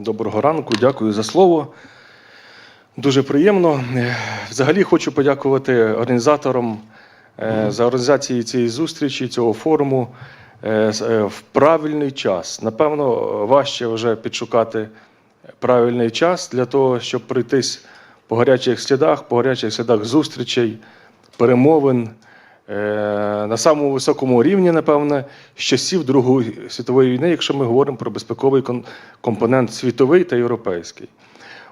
Доброго ранку, дякую за слово. Дуже приємно. Е, Взагалі хочу подякувати організаторам е, за організацію цієї зустрічі, цього форуму е, в правильний час. Напевно, важче вже підшукати правильний час для того, щоб пройтись по гарячих слідах, по гарячих слідах зустрічей, перемовин на самому високому рівні, напевне, з часів Другої світової війни, якщо ми говоримо про безпековий компонент світовий та європейський.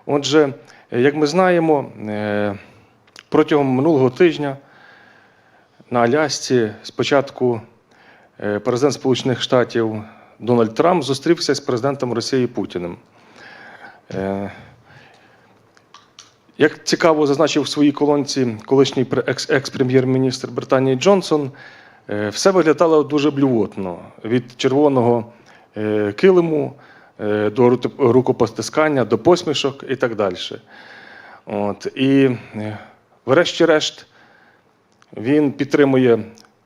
Отже, е, як ми знаємо, е, протягом минулого тижня на Алясці спочатку е, президент Сполучених Штатів Дональд Трамп зустрівся з президентом Росії Путіним. Як цікаво зазначив в своїй колонці колишній пре- екс- екс-прем'єр-міністр Британії Джонсон, е, все виглядало дуже блювотно від червоного е, килиму е, до ру- рукопостискання, до посмішок і так далі. От. І, врешті-решт, він підтримує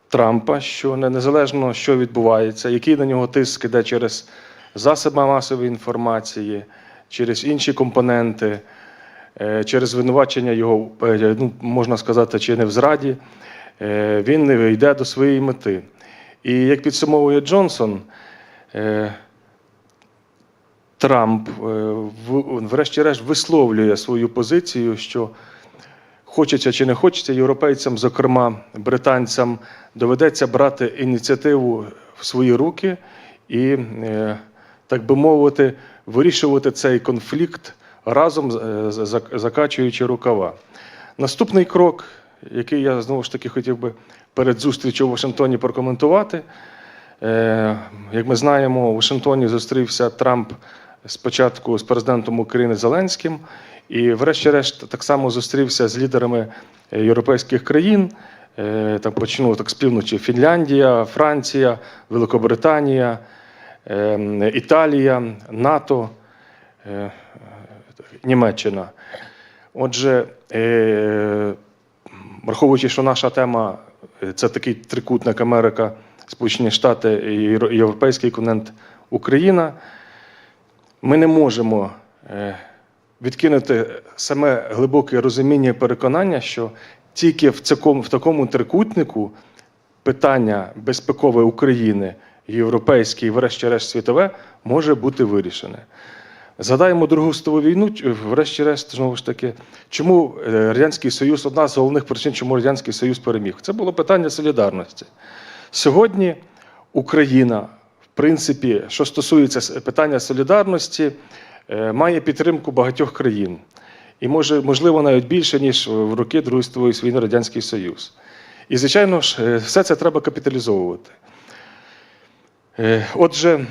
Трампа, що незалежно, що відбувається, який на нього тиск іде через засоби масової інформації, через інші компоненти, через звинувачення його, е, ну, можна сказати, чи не в зраді, е, він не йде до своєї мети. І як підсумовує Джонсон, е, Трамп, е, врешті-решт, висловлює свою позицію, що хочеться чи не хочеться, європейцям, зокрема британцям, доведеться брати ініціативу в свої руки і, е, так би мовити, вирішувати цей конфлікт разом е, закачуючи рукава. Наступний крок, який я знову ж таки хотів би перед зустрічю у Вашингтоні прокоментувати. Е, Як ми знаємо, у Вашингтоні зустрівся Трамп спочатку з президентом України Зеленським, і, врешті-решт, так само зустрівся з лідерами е, європейських країн. Там почну так з півночі: Фінляндія, Франція, Великобританія, е, Італія, НАТО, Німеччина. Отже, е, враховуючи, що наша тема е, це такий трикутник Америка, Сполучені Штати і Європейський континент Україна, ми не можемо е, відкинути саме глибоке розуміння і переконання, що тільки в цякому, в такому трикутнику питання безпекове України, європейське і, врешті-решт, світове може бути вирішене. Згадаємо Другу світову війну, врешті-решт, знову ж таки, чому е, Радянський Союз, одна з головних причин, чому Радянський Союз переміг, це було питання солідарності. Сьогодні Україна, в принципі, що стосується питання солідарності, е, має підтримку багатьох країн. І може, можливо, навіть більше, ніж в роки Другої світової війни Радянський Союз. І, звичайно ж, е, все це треба капіталізовувати. Отже,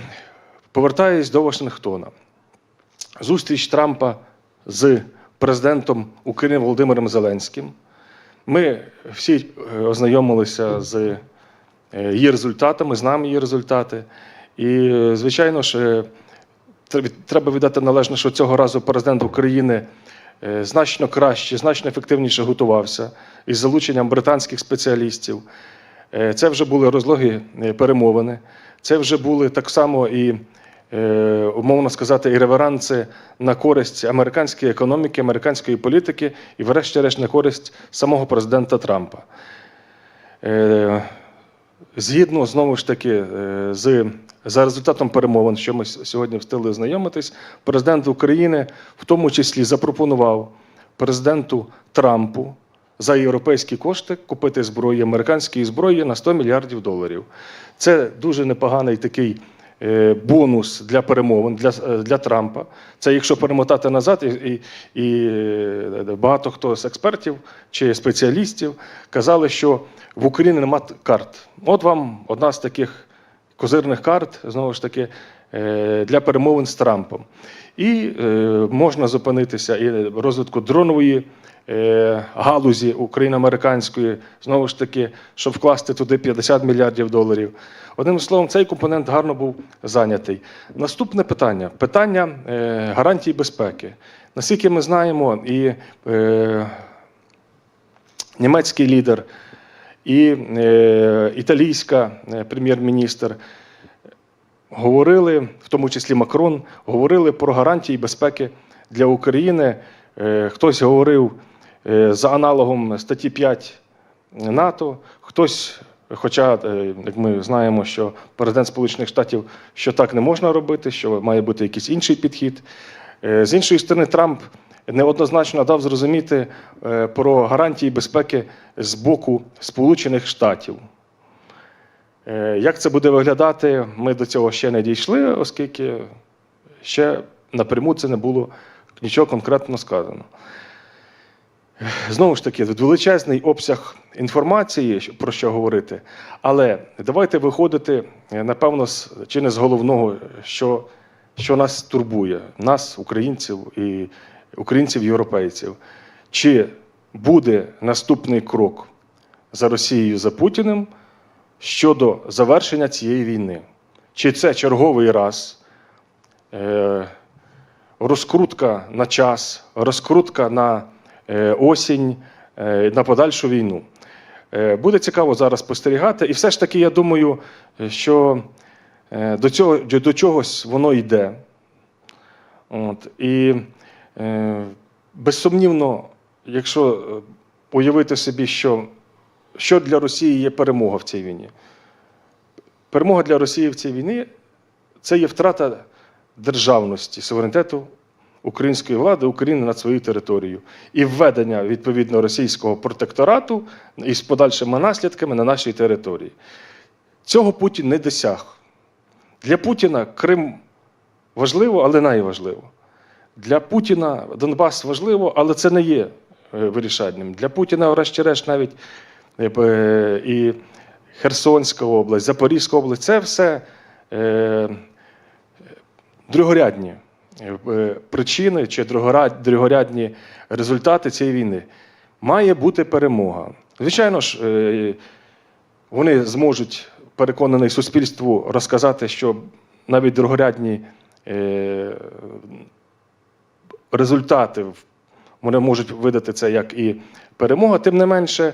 повертаюсь до Вашингтона зустріч Трампа з президентом України Володимиром Зеленським. Ми всі е, ознайомилися з е, її результатами, знаємо її результати. І, е, звичайно ж, треба віддати належне, що цього разу президент України значно краще, значно ефективніше готувався із залученням британських спеціалістів. Це вже були розлоги перемовини, це вже були так само і, умовно сказати, і реверанси на користь американської економіки, американської політики і, врешті-решт, на користь самого президента Трампа. Е, Згідно знову ж таки е, з за результатом перемовин, що ми сьогодні встигли ознайомитись, президент України в тому числі запропонував президенту Трампу за європейські кошти купити зброї, американської зброї на 100 мільярдів доларів. Це дуже непоганий такий е, бонус для перемовин для, е, для Трампа. Це якщо перемотати назад, і, і, і е, багато хто з експертів чи спеціалістів казали, що в Україні немає карт. От вам одна з таких козирних карт, знову ж таки, е, для перемовин з Трампом. І е, можна зупинитися і розвитку дронової е, галузі україно-американської, знову ж таки, щоб вкласти туди 50 мільярдів доларів. Одним словом, цей компонент гарно був зайнятий. Наступне питання питання е, гарантій безпеки. Наскільки ми знаємо, і е, німецький лідер, і е, італійська е, прем'єр-міністр говорили, в тому числі Макрон, говорили про гарантії безпеки для України. Е, Хтось говорив е, за аналогом статті 5 НАТО, хтось, хоча, е, як ми знаємо, що президент Сполучених Штатів, що так не можна робити, що має бути якийсь інший підхід. З іншої сторони, Трамп неоднозначно дав зрозуміти про гарантії безпеки з боку Сполучених Штатів. Е, Як це буде виглядати, ми до цього ще не дійшли, оскільки ще напряму це не було нічого конкретно сказано. Знову ж таки, величезний обсяг інформації, про що говорити. Але давайте виходити, е, напевно, чи не з головного, що, що нас турбує, нас, українців і українців, європейців. Чи буде наступний крок за Росією за Путіним щодо завершення цієї війни? Чи це черговий раз? Е, розкрутка на час, розкрутка на е, осінь, е, на подальшу війну. Буде цікаво зараз спостерігати, і все ж таки, я думаю, що до, цього, до чогось воно йде. От, і безсумнівно, якщо уявити собі, що, що для Росії є перемога в цій війні. Перемога для Росії в цій війні це є втрата державності, суверенітету української влади України над своєю територією і введення відповідно російського протекторату із подальшими наслідками на нашій території. Цього Путін не досяг. Для Путіна Крим важливо, але найважливо. Для Путіна Донбас важливо, але це не є е, вирішальним. Для Путіна, врешті-решт, навіть і Херсонська область, Запорізька область це все е, другорядні е, причини чи другорядні результати цієї війни. Має бути перемога. Звичайно ж, е, вони зможуть переконаний суспільству розказати, що навіть другорядні е, результати вони можуть видати це як і перемога, тим не менше,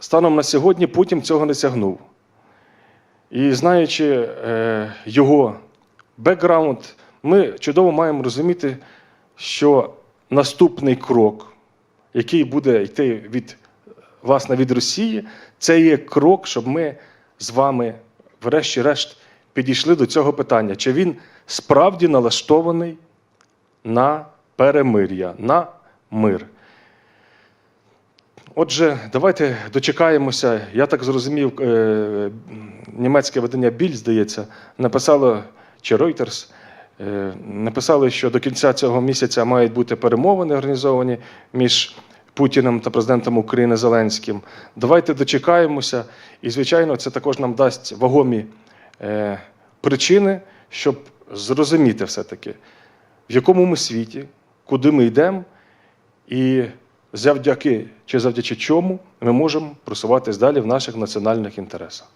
станом на сьогодні Путін цього не сягнув. І знаючи е, його бекграунд, ми чудово маємо розуміти, що наступний крок, який буде йти від, власне, від Росії, це є крок, щоб ми з вами, врешті-решт, підійшли до цього питання, чи він справді налаштований на перемир'я, на мир. Отже, давайте дочекаємося. Я так зрозумів, е, німецьке видання Біль, здається, написало, чи Reuters, е, написали, що до кінця цього місяця мають бути перемовини організовані між Путіним та президентом України Зеленським. Давайте дочекаємося. І, звичайно, це також нам дасть вагомі е, причини, щоб зрозуміти все-таки, в якому ми світі, куди ми йдемо, і завдяки чи завдячи чому ми можемо просуватись далі в наших національних інтересах.